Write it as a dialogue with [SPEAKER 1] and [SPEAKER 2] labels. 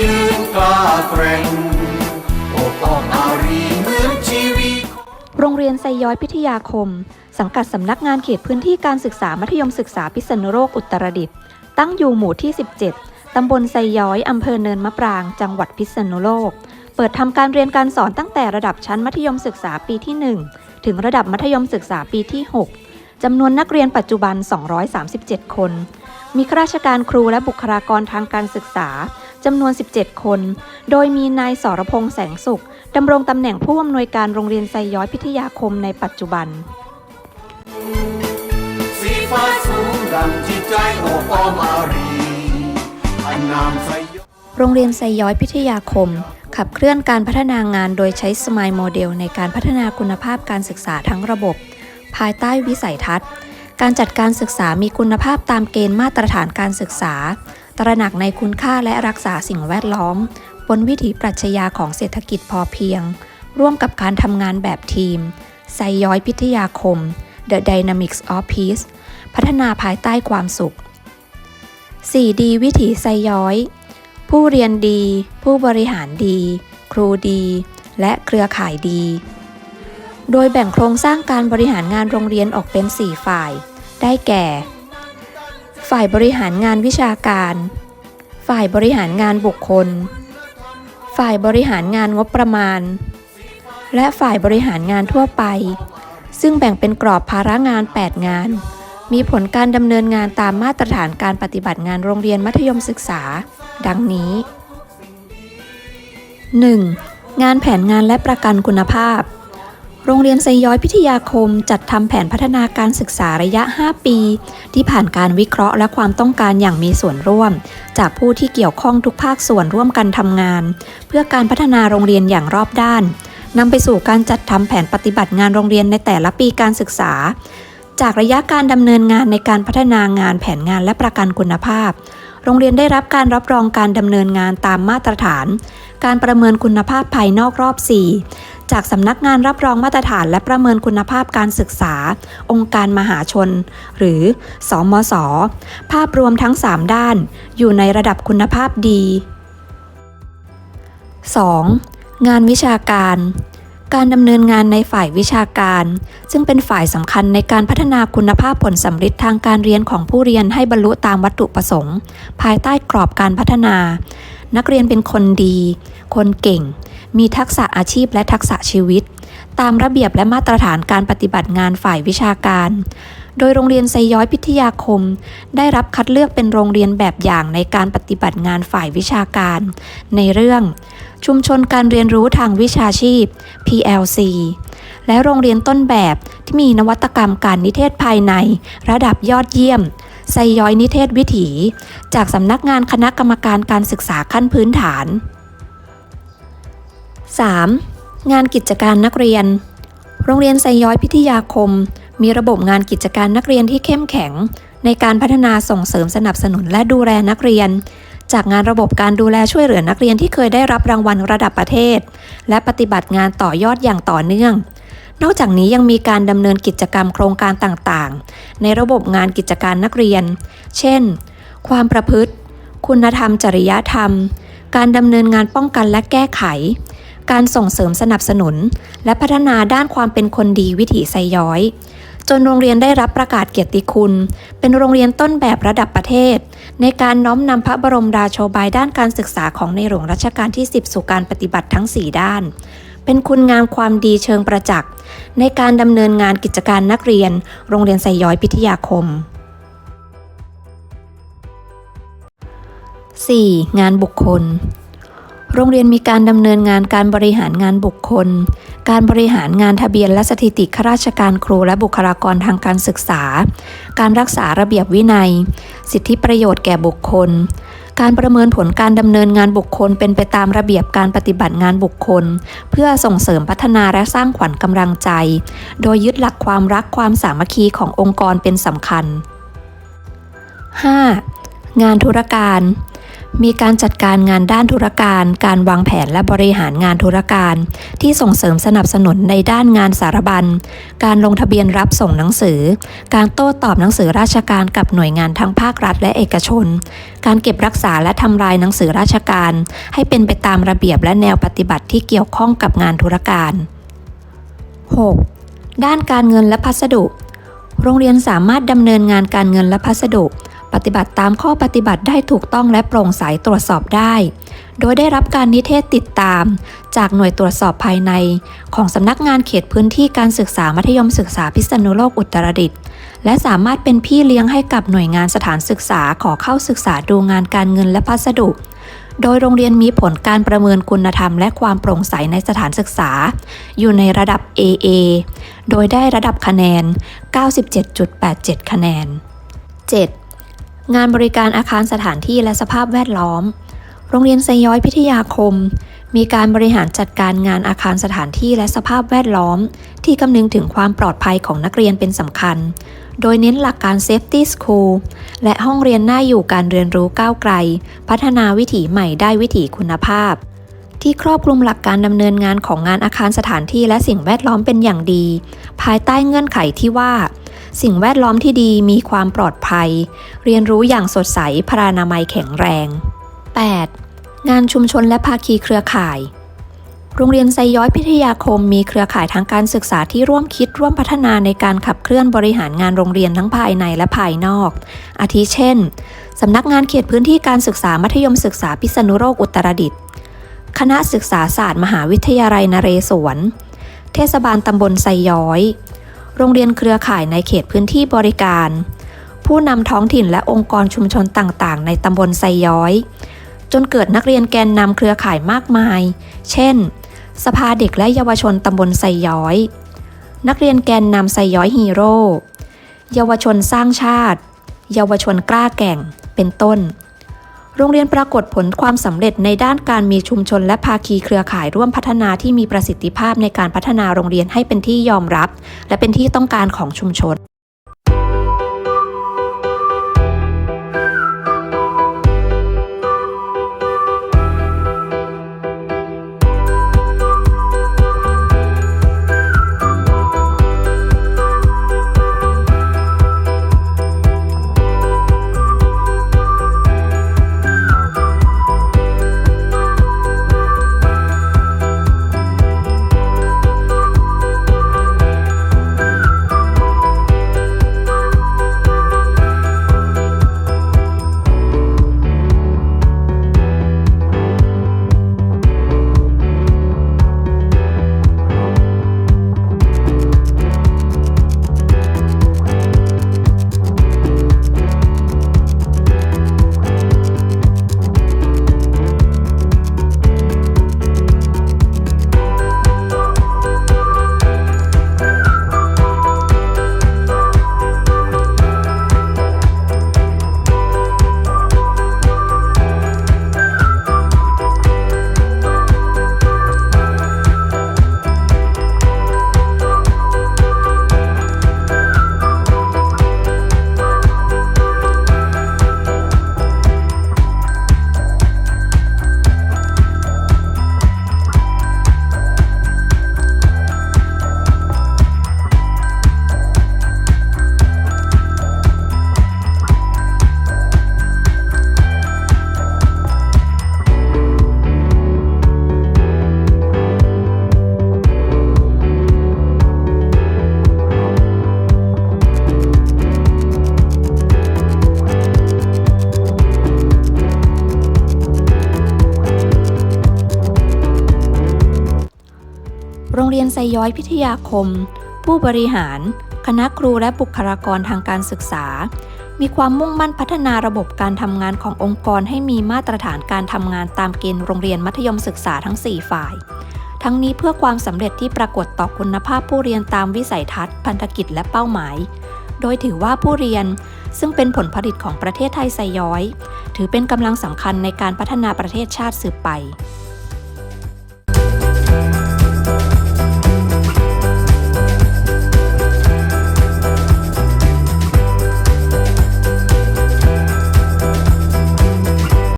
[SPEAKER 1] ยืนกล้าแกร่งโอบอ้อมอารีเหมือนชีวิต
[SPEAKER 2] โรงเรียนไซย้อยพิทยาคม สังกัดสำนักงานเขตพื้นที่การศึกษามัธยมศึกษาพิษณุโลกอุตรดิตถ์ตั้งอยู่หมู่ที่ 17 ตำบลไซย้อยอำเภอเนินมะปราง จังหวัดพิษณุโลก เปิดทำการเรียนการสอนตั้งแต่ระดับชั้นมัธยมศึกษาปีที่ 1 ถึงระดับมัธยมศึกษาปีที่ 6จำนวนนักเรียนปัจจุบัน 237 คน มีข้าราชการครูและบุคลากรทางการศึกษา จำนวน 17 คน โดยมีนายสรพงษ์แสงสุขดำรงตำแหน่งผู้อำนวยการโรงเรียนไซย้อยพิทยาคมในปัจจุบัน
[SPEAKER 1] สีฟ้าสูงดังจิตใจโอบอ้อมอารีอันนามไซย
[SPEAKER 2] โรงเรียนไซย้อยพิทยาคม ขับเคลื่อนการพัฒนางานโดยใช้สมายโมเดลในการพัฒนาคุณภาพการศึกษาทั้งระบบ ภายใต้วิสัยทัศน์ การจัดการศึกษามีคุณภาพตามเกณฑ์มาตรฐานการศึกษา ตระหนักในคุณค่าและรักษาสิ่งแวดล้อม บนวิถีปรัชญาของเศรษฐกิจพอเพียง ร่วมกับการทำงานแบบทีมไซย้อยพิทยาคม The Dynamics of Peace พัฒนาภายใต้ความสุข 4D วิถีไซย้อย ผู้เรียนดี ผู้บริหารดี ครูดี และเครือข่ายดี โดยแบ่งโครงสร้างการบริหารงานโรงเรียนออกเป็น 4 ฝ่าย ได้แก่ ฝ่ายบริหารงานวิชาการ ฝ่ายบริหารงานบุคคล ฝ่ายบริหารงานงบประมาณ และฝ่ายบริหารงานทั่วไป ซึ่งแบ่งเป็นกรอบภาระงาน 8 งาน มีผลการดำเนินงานตามมาตรฐานการปฏิบัติงานโรงเรียนมัธยมศึกษา ดังนี้ 1. งานแผนงานและประกันคุณภาพ โรงเรียนไซย้อยพิทยาคมจัดทำแผนพัฒนาการศึกษาระยะ 5 ปี ที่ผ่านการวิเคราะห์และความต้องการอย่างมีส่วนร่วม จากผู้ที่เกี่ยวข้องทุกภาคส่วนร่วมกันทำงาน เพื่อการพัฒนาโรงเรียนอย่างรอบด้านนำไปสู่การจัดทำแผนปฏิบัติงานโรงเรียนในแต่ละปีการศึกษา จากระยะการดำเนินงานในการพัฒนางานแผนงานและประกันคุณภาพ โรงเรียนได้รับการรับรองการดำเนินงานตามมาตรฐาน การประเมินคุณภาพภายนอกรอบ 4 จากสำนักงานรับรองมาตรฐานและประเมินคุณภาพการศึกษา องค์การมหาชน หรือสมสภาพรวมทั้ง 3 ด้าน อยู่ในระดับคุณภาพดี 2. งานวิชาการการดำเนินงานในฝ่ายวิชาการ ซึ่งเป็นฝ่ายสำคัญในการพัฒนาคุณภาพผลสำฤทธิ์ทางการเรียนของผู้เรียนให้บรรลุตามวัตถุประสงค์ ภายใต้กรอบการพัฒนา นักเรียนเป็นคนดี คนเก่ง มีทักษะอาชีพและทักษะชีวิต ตามระเบียบและมาตรฐานการปฏิบัติงานฝ่ายวิชาการ โดยโรงเรียนไซย้อยพิทยาคม ได้รับคัดเลือกเป็นโรงเรียนแบบอย่างในการปฏิบัติงานฝ่ายวิชาการ ในเรื่อง ชุมชนการเรียนรู้ทางวิชาชีพ PLC และโรงเรียนต้นแบบที่มีนวัตกรรมการนิเทศภายใน ระดับยอดเยี่ยม ไซย้อยนิเทศวิถี จากสำนักงานคณะกรรมการการศึกษาขั้นพื้นฐาน 3. งานกิจการนักเรียน โรงเรียนไซย้อยพิทยาคม มีระบบงานกิจการนักเรียนที่เข้มแข็ง ในการพัฒนาส่งเสริมสนับสนุนและดูแลนักเรียน จากงานระบบการดูแลช่วยเหลือนักเรียนที่เคยได้รับรางวัลระดับประเทศ และปฏิบัติงานต่อยอดอย่างต่อเนื่อง นอกจากนี้ยังมีการดำเนินกิจกรรมโครงการต่างๆ ในระบบงานกิจการนักเรียน เช่น ความประพฤติ คุณธรรมจริยธรรม การดำเนินงานป้องกันและแก้ไข การส่งเสริมสนับสนุน และพัฒนาด้านความเป็นคนดีวิถีไซย้อย จนโรงเรียนได้รับประกาศเกียรติคุณ เป็นโรงเรียนต้นแบบระดับประเทศ ในการน้อมนำพระบรมราโชบายด้านการศึกษาของในหลวงรัชกาลที่ 10 สู่การปฏิบัติทั้ง 4 ด้าน เป็นคุณงามความดีเชิงประจักษ์ ในการดำเนินงานกิจการนักเรียน โรงเรียนไซย้อยพิทยาคม 4. งานบุคคล โรงเรียนมีการดำเนินงานการบริหารงานบุคคล การบริหารงานทะเบียนและสถิติข้าราชการครูและบุคลากรทางการศึกษา การรักษาระเบียบวินัย สิทธิประโยชน์แก่บุคคล การประเมินผลการดำเนินงานบุคคลเป็นไปตามระเบียบการปฏิบัติงานบุคคล เพื่อส่งเสริมพัฒนาและสร้างขวัญกำลังใจ โดยยึดหลักความรักความสามัคคีขององค์กรเป็นสำคัญ 5. งานธุรการ มีการจัดการงานด้านธุรการ การวางแผนและบริหารงานธุรการ ที่ส่งเสริมสนับสนุนในด้านงานสารบัญ การลงทะเบียนรับส่งหนังสือ การโต้ตอบหนังสือราชการกับหน่วยงานทั้งภาครัฐและเอกชน การเก็บรักษาและทำลายหนังสือราชการ ให้เป็นไปตามระเบียบและแนวปฏิบัติที่เกี่ยวข้องกับงานธุรการ 6. ด้านการเงินและพัสดุ โรงเรียนสามารถดำเนินงานการเงินและพัสดุ ปฏิบัติตามข้อปฏิบัติได้ถูกต้องและโปร่งใสตรวจสอบได้ โดยได้รับการนิเทศติดตาม จากหน่วยตรวจสอบภายใน ของสำนักงานเขตพื้นที่การศึกษามัธยมศึกษาพิษณุโลกอุตรดิตถ์และสามารถเป็นพี่เลี้ยงให้กับหน่วยงานสถานศึกษาขอเข้าศึกษาดูงานการเงินและพัสดุ โดยโรงเรียนมีผลการประเมินคุณธรรมและความโปร่งใสในสถานศึกษา อยู่ในระดับ AA โดยได้ระดับคะแนน 97.87 คะแนน 7. งานบริการอาคารสถานที่และสภาพแวดล้อม โรงเรียนไซย้อยพิทยาคม มีการบริหารจัดการงานอาคารสถานที่และสภาพแวดล้อม ที่คำนึงถึงความปลอดภัยของนักเรียนเป็นสำคัญ โดยเน้นหลักการ Safety School และห้องเรียนน่าอยู่การเรียนรู้ก้าวไกล พัฒนาวิถีใหม่ได้วิถีคุณภาพ ที่ครอบคลุมหลักการดำเนินงานของงานอาคารสถานที่และสิ่งแวดล้อมเป็นอย่างดี ภายใต้เงื่อนไขที่ว่า สิ่งแวดล้อมที่ดีมีความปลอดภัย เรียนรู้อย่างสดใสพรานามัยแข็งแรง 8. งานชุมชนและภาคีเครือข่าย โรงเรียนไซย้อยพิทยาคมมีเครือข่ายทางการศึกษาที่ร่วมคิดร่วมพัฒนาในการขับเคลื่อนบริหารงานโรงเรียนทั้งภายในและภายนอก อาทิเช่น สำนักงานเขตพื้นที่การศึกษามัธยมศึกษาพิษณุโลกอุตรดิตถ์คณะศึกษาศาสตร์มหาวิทยาลัยนเรศวร เทศบาลตำบลไซย้อย โรงเรียนเครือข่ายในเขตพื้นที่บริการ ผู้นำท้องถิ่นและองค์กรชุมชนต่างๆ ในตำบลไซย้อย จนเกิดนักเรียนแกนนำเครือข่ายมากมาย เช่น สภาเด็กและเยาวชนตำบลไซย้อย นักเรียนแกนนำไซย้อยฮีโร่ เยาวชนสร้างชาติ เยาวชนกล้าแก่ง เป็นต้น โรงเรียนปรากฏผลความสำเร็จในด้านการมีชุมชนและภาคีเครือข่ายร่วมพัฒนาที่มีประสิทธิภาพในการพัฒนาโรงเรียนให้เป็นที่ยอมรับ และเป็นที่ต้องการของชุมชน นไซย้อยพิทยาคม ผู้บริหาร คณะครูและบุคลากรทางการศึกษา มีความมุ่งมั่นพัฒนาระบบการทำงานขององค์กรให้มีมาตรฐานการทำงานตามเกณฑ์โรงเรียนมัธยมศึกษาทั้ง 4 ฝ่าย ทั้งนี้เพื่อความสำเร็จที่ปรากฏต่อคุณภาพผู้เรียนตามวิสัยทัศน์ พันธกิจและเป้าหมาย โดยถือว่าผู้เรียนซึ่งเป็นผลผลิตของประเทศไทยไซย้อย ถือเป็นกำลังสำคัญในการพัฒนาประเทศชาติสืบไป